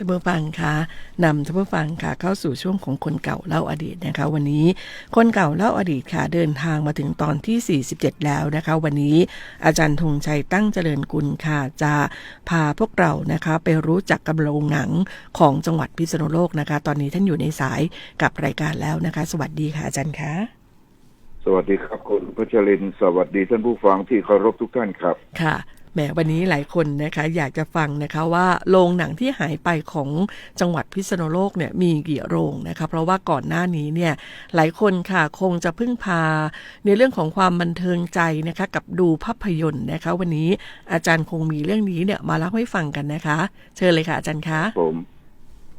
ท่านผู้ฟังคะนำท่านผู้ฟังค่ะเข้าสู่ช่วงของคนเก่าเล่าอดีตนะคะ วันนี้คนเก่าเล่าอดีตค่ะเดินทางมาถึงตอนที่ 47 แล้วนะคะ วันนี้อาจารย์ธงชัยตั้งเจริญกุลค่ะจะพาพวกเรานะคะไปรู้จักกับโรงหนังของจังหวัดพิษณุโลกนะคะ ตอนนี้ท่านอยู่ในสายกับรายการแล้วนะคะ สวัสดีค่ะอาจารย์คะสวัสดีครับคุณพัชรินทร์สวัสดีท่านผู้ฟังที่เคารพทุกท่านครับค่ะ แหมวันนี้หลายคนนะคะอยากจะฟังนะคะว่าโรงหนังที่หายไปของจังหวัดพิษณุโลกเนี่ยมีกี่โรงนะคะเพราะว่าก่อนหน้านี้เนี่ยหลายคนค่ะคงจะพึ่งพา ในเรื่องของความบันเทิงใจนะคะกับดูภาพยนตร์นะคะวันนี้อาจารย์คงมีเรื่องนี้เนี่ยมาเล่าให้ฟังกันนะคะ เชิญเลยค่ะอาจารย์คะผม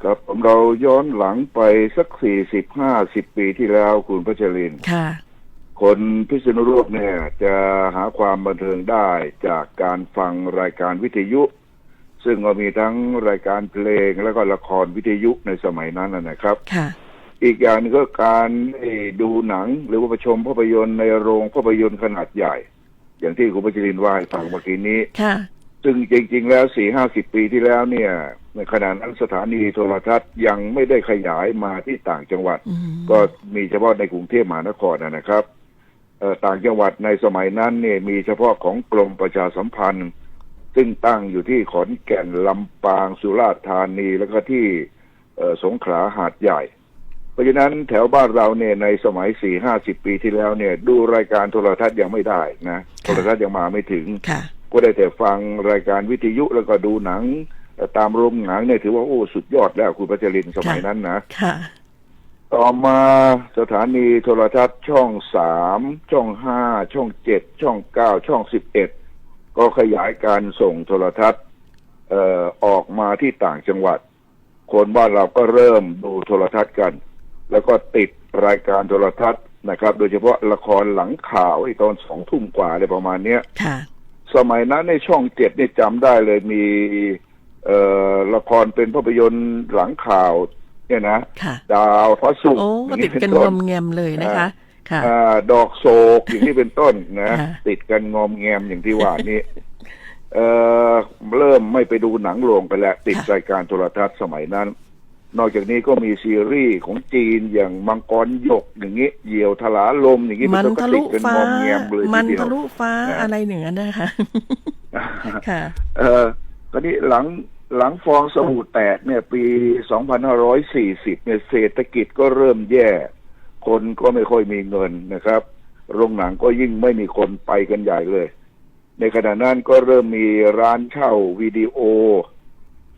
ครับผมเราย้อนหลังไปสักสี่สิบห้าสิบปีที่แล้วคุณพัชรินทร์ค่ะ คนพิษณุโลกเนี่ยจะหาความบันเทิงได้จากการฟังรายการวิทยุ ซึ่งก็มีทั้งรายการเพลงแล้วก็ละครวิทยุในสมัยนั้นนะนะครับค่ะอีกอย่างหนึงก็การได้ดูหนังหรือว่าไปชมภาพยนตร์ในโรงภาพยนตร์ขนาดใหญ่ อย่างที่คุณพัชรินทร์ว่าให้ฟังเมื่อกี้นี้ค่ะซึ่งจริง ๆ แล้วสี่ห้าสิบปีที่แล้วเนี่ยในขณะนั้นสถานีโทรทัศน์ยังไม่ได้ขยายมาที่ต่างจังหวัดอืมก็มีเฉพาะในกรุงเทพมหานครนะนะครับเอ่อ ต่างจังหวัดในสมัยนั้นเนี่ยมีเฉพาะของกรมประชาสัมพันธ์ ซึ่งตั้งอยู่ที่ขอนแก่นลำปางสุราษฎร์ธานีแล้วก็ที่เอ่อสงขลาหาดใหญ่ เพราะฉะนั้นแถวบ้านเราเนี่ยในสมัยสี่ห้าสิบปีที่แล้วเนี่ย ดูรายการโทรทัศน์ยังไม่ได้นะโทรทัศน์ยังมาไม่ถึงค่ะก็ได้แต่ฟังรายการวิทยุแล้วก็ดูหนังเอ่อตามโรงหนังเนี่ยถือว่าโอ้สุดยอดแล้วคุณพัชรินทร์สมัยนั้นนะค่ะ ต่อมาสถานีโทรทัศน์ช่องสามช่องห้าช่องเจ็ดช่องเก้าช่องสิบเอ็ดก็ขยายการส่งโทรทัศน์เอ่อออกมาที่ต่างจังหวัด คนบ้านเราก็เริ่มดูโทรทัศน์กัน แล้วก็ติดรายการโทรทัศน์นะครับ โดยเฉพาะละครหลังข่าวไอ้ตอนสองทุ่มกว่าอะไรประมาณเนี้ยค่ะ สมัยนั้นในช่องเจ็ดนี่จำได้เลยมี เอ่อละครเป็นภาพยนตร์หลังข่าว เนี่ยนะค่ะดาวพระศุกร์โอ้อย่างติดกันเป็งต้อมแงมเลยนะคะค่ะอ่าดอกโศกอย่างนี้เป็นต้นนะค่ะติดกันงอมแงมอย่างที่ว่านี้เอ่อเริ่มไม่ไปดูหนังโรงไปแล้ว ติดรายการโทรทัศน์สมัยนั้น นอกจากนี้ก็มีซีรีส์ของจีนอย่างมังกรหยกอย่างนี้เหยี่ยวทลาลมอย่างนี้มันเป็ต้ทะก็ลุติดกันฟ้างอมแงมเลยมัทีนเดียวทะลุฟ้านะอะไรเหนือนะคะค่ะ เออตอนนี้หลัง หลังฟองสบู่แตกเนี่ย ปี 2540 เนี่ยเศรษฐกิจก็เริ่มแย่ คนก็ไม่ค่อยมีเงินนะครับ โรงหนังก็ยิ่งไม่มีคนไปกันใหญ่เลย ในขณะนั้นก็เริ่มมีร้านเช่าวิดีโอ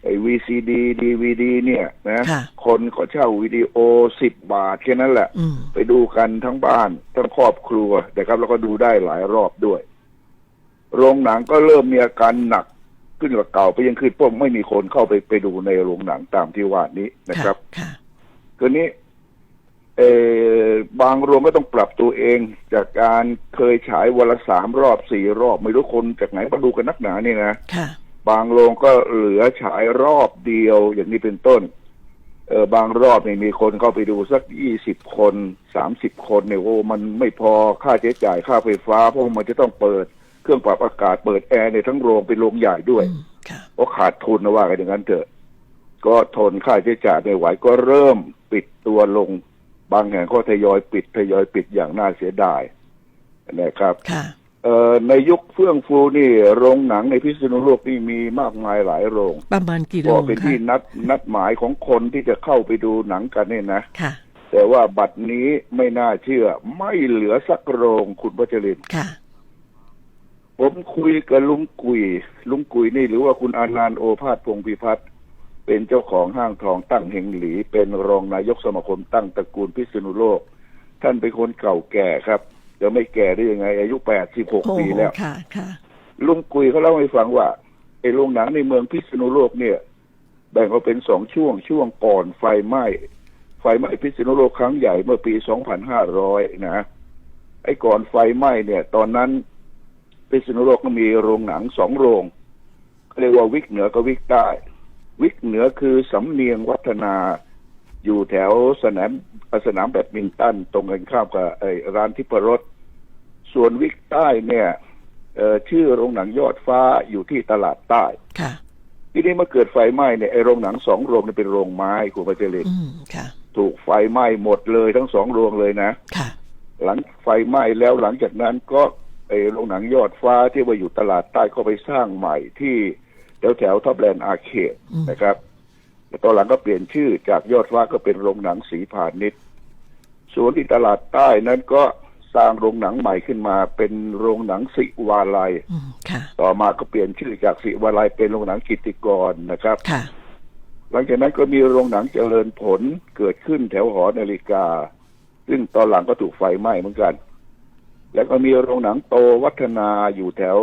ไอ้ VCD DVD เนี่ยนะค่ะคนก็เช่าวิดีโอ10บาทแค่นั้นแหละอืมไปดูกันทั้งบ้านทั้งครอบครัวนะครับ แล้วก็ดูได้หลายรอบด้วย โรงหนังก็เริ่มมีอาการหนัก ขึ้นกว่าเก่าไปยังขึ้นเพราะไม่มีคนเข้าไปไปดูในโรงหนังตามที่ว่านี้นะครับค่ะคืนนี้เออบางโรงก็ต้องปรับตัวเอง จากการเคยฉายวันละสามรอบสี่รอบไม่รู้คนจากไหนมาดูกันนักหนานี่นะค่ะบางโรงก็เหลือฉายรอบเดียวอย่างนี้เป็นต้น เออบางรอบเนี่ยมีคนเข้าไปดูสักยี่สิบคนสามสิบคนเนี่ยโอ้มันไม่พอค่าใช้จ่ายค่าไฟฟ้าเพราะมันจะต้องเปิด เครื่องปรับอากาศเปิดแอร์ในทั้งโรงเป็นโรงใหญ่ด้วยอืมค่ะเพราะขาดทุนนะว่ากันอย่างนั้นเถอะ ก็ทนค่าใช้จ่ายไม่ไหวก็เริ่มปิดตัวลง บางแห่งก็ทยอยปิดทยอยปิดอย่างน่าเสียดายนะครับค่ะเอ่อในยุคเฟื่องฟูนี่ โรงหนังในพิษณุโลกนี่มีมากมายหลายโรง ประมาณกี่โรก็งเป็นคะที่นัดนัดหมายของคนที่จะเข้าไปดูหนังกันเนี่ยนะค่ะ แต่ว่าบัดนี้ไม่น่าเชื่อไม่เหลือสักโรงคุณพัชรินทร์ค่ะ ผมคุยกับลุงกุย ลุงกุยนี่หรือว่าคุณอานันต์โอภาสพงศ์พิพัฒน์เป็นเจ้าของห้างทองตั้งเฮงหลี เป็นรองนายกสมาคมตั้งตระกูลพิษณุโลก ท่านเป็นคนเก่าแก่ครับ จะไม่แก่ได้ยังไง อายุแปดสิบหกโอ้ปีโหแล้วค่ะค่ะลุงกุยเขาเล่าให้ฟังว่าไอ้โรงหนังในเมืองพิษณุโลกเนี่ย แบ่งออกเป็นสองช่วงช่วงก่อนไฟไหม้ไฟไหม้พิษณุโลกครั้งใหญ่เมื่อปี2500นะไอ้ก่อนไฟไหม้เนี่ย ตอนนั้น พิษณุโลกก็มีโรงหนังสองโรงเขาเรียกว่าวิกเหนือกับวิกใต้ วิกเหนือคือสำเนียงวัฒนาอยู่แถวสนามสนามแบดมินตันตรงกันข้ามกับไอ้ร้านทิพรสส่วนวิกใต้เนี่ยเอ่อชื่อโรงหนังยอดฟ้าอยู่ที่ตลาดใต้ค่ะทีนี้เมื่อเกิดไฟไหม้เนี่ยไอ้โรงหนังสองโรงเนี่ยเป็นโรงไม้คุณพัชรินอืมค่ะถูกไฟไหม้หมดเลยทั้งสองโรงเลยนะค่ะ หลังไฟไหม้แล้วหลังจากนั้นก็ ไอ้โรงหนังยอดฟ้าที่ว่าอยู่ตลาดใต้ก็ไปสร้างใหม่ที่แถวแถวท็อปแลนด์อาร์เคดอืมนะครับแต่ตอนหลังก็เปลี่ยนชื่อจากยอดฟ้าก็เป็นโรงหนังสีพาณิชย์ส่วนที่ตลาดใต้นั้นก็สร้างโรงหนังใหม่ขึ้นมา เป็นโรงหนังสิวาลัยอืมค่ะต่อมาก็เปลี่ยนชื่อจากสิวาลัยเป็นโรงหนังกิตติกรนะครับค่ะหลังจากนั้นก็มีโรงหนังเจริญผลเกิดขึ้นแถวหอนาฬิกา ซึ่งตอนหลังก็ถูกไฟไหม้เหมือนกัน แล้วก็มีโรงหนังโตวัฒนาอยู่แถว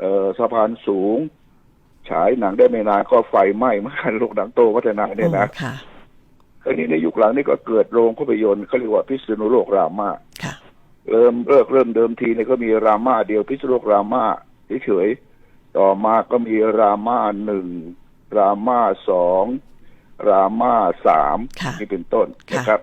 เอ่อสะพานสูง ฉายหนังได้ไม่นานก็ไฟไหม้เหมือนกันโรงหนังโตวัฒนาเนี่ยนะโอ้ค่ะคราวนี้ในยุคหลังนี่ก็เกิดโรงภาพยนตร์เขาเรียกว่าพิษณุโลกรามาค่ะเริ่มเลิกเริ่มเดิมทีเนี่ยก็มีรามาเดียวพิษณุโลกรามาเฉยๆต่อมาก็มีรามาหนึ่งรามาสองรามาสามค่ะนี่เป็นต้นค่ะนะครับ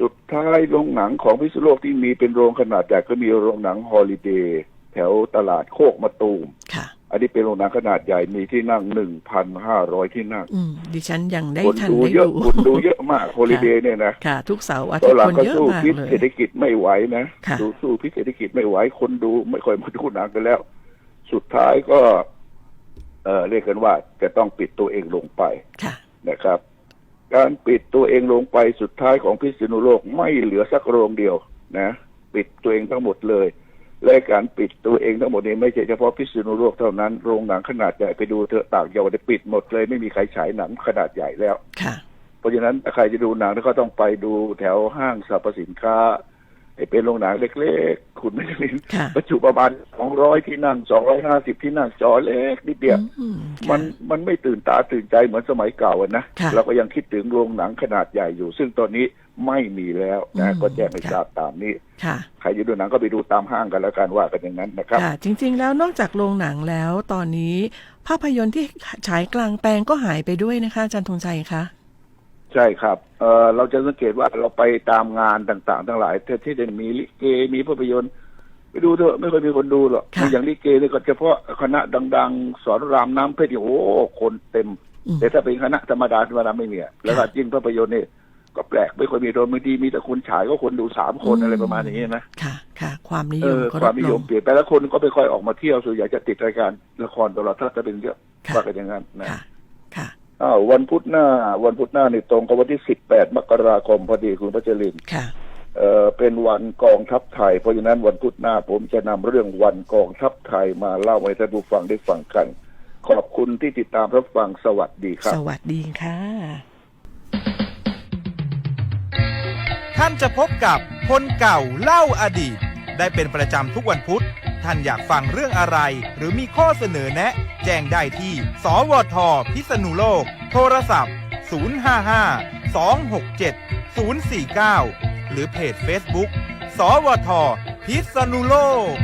จุดท้ายโรงหนังของพิษณุโลกที่มีเป็นโรงขนาดใหญ่ก็มีโรงหนังฮอลิเดย์แถวตลาดโคกมะตูมค่ะ อันนี้เป็นโรงหนังขนาดใหญ่มีที่นั่งหนึ่งพันห้าร้อยที่นั่งอืมดิฉันยังได้คนทันดูได้เยอะดูคนดูเยอะมากฮอลิเดย์เนี่ยนะค่ะ ทุกเสาร์อาตทิอตนย์หลังคนก็เยอะสู้มากพิษเลยเศรษฐกิจไม่ไหวนะค่ะดูสู้พิษเศรษฐกิจไม่ไหวคนดูไม่ค่อยมาดูหนังกันแล้ว สุดท้ายก็ เออเรียกกันว่าจะต้องปิดตัวเองลงไปค่ะนะครับ การปิดตัวเองลงไปสุดท้ายของพิษณุโลกไม่เหลือสักโรงเดียวนะ ปิดตัวเองทั้งหมดเลยและการปิดตัวเองทั้งหมดนี้ไม่ใช่เฉพาะพิษณุโลกเท่านั้นโรงหนังขนาดใหญ่ไปดูเถอะต่างจังหวัดปิดหมดเลยไม่มีใครฉายหนังขนาดใหญ่แล้วค่ะเพราะฉะนั้นถ้าใครจะดูหนังก็ต้องไปดูแถวห้างสรรพสินค้าไอ้เป็นโรงหนังเล็กๆ คุณไม่ ได้ยินค่ะบรรจุประมาณสองร้อยที่นั่งสองร้อยห้าสิบที่นั่งจอเล็กนิดเดียวอืมมันค่ะมันไม่ตื่นตาตื่นใจเหมือนสมัยเก่าอะนะค่ะเราก็ยังคิดถึงโรงหนังขนาดใหญ่อยู่ ซึ่งตอนนี้ไม่มีแล้วนะอืมก็แจ้งให้ค่ะทราบตามนี้ค่ะใครจะดูหนังก็ไปดูตามห้างกันแล้วกันว่ากันอย่างนั้นนะครับค่ะจริง ๆ แล้วนอกจากโรงหนังแล้วตอนนี้ภาพยนตร์ที่ฉายกลางแปลงก็หายไปด้วยนะคะอาจารย์ธงชัยคะใช่ครับเออเราจะสังเกตว่าเราไปตามงานต่างๆ ทั้งหลายที่ที่จะมีลิเกมีภาพยนตร์ ไปดูเถอะไม่ค่อยมีคนดูหรอกค่ะมีอย่างลิเกเนี่ยก็เฉพาะคณะดัง ๆ สอนรามน้ำเพชรนี่โอ้โหคนเต็ม อืม แต่ถ้าเป็นคณะธรรมดาธรรมดาไม่มีอะแล้วก็ยิ่งภาพยนตร์เนี่ยก็แปลกไม่ค่อยมีโดนบางทีมีแต่คนฉายก็คนดูสามคนอะไรประมาณอย่างนี้นะค่ะ ค่ะ ความนิเอยมอก็คลวามดนิลยงมเปลี่ยนไปแล้วคนก็ไม่ค่อยออกมาเที่ยวส่วนใหญ่จะติดรายการละครโทรทัศน์จะเป็นเยอะค่ะ ว่ากันอย่างนั้นนะ ค่ะ ค่ะ อ้าววันพุธหน้า วันพุธหน้านี่ตรงกับวันที่สิบแปดมกราคมพอดีคุณพัชรินทร์ค่ะ เอ่อเป็นวันกองทัพไทย เพราะฉะนั้นวันพุธหน้าผมจะนำเรื่องวันกองทัพไทยมาเล่าให้ท่านผู้ฟังได้ฟังกัน ขอบคุณที่ติดตามรับฟังสวัสดีครับ สวัสดีค่ะ ท่านจะพบกับคนเก่าเล่าอดีต ได้เป็นประจำทุกวันพุธ ท่านอยากฟังเรื่องอะไร หรือมีข้อเสนอแนะ แจ้งได้ที่ สวทพิษณุโลก โทรศัพท์ 055 267 049 หรือเพจ Facebook สวทพิษณุโลก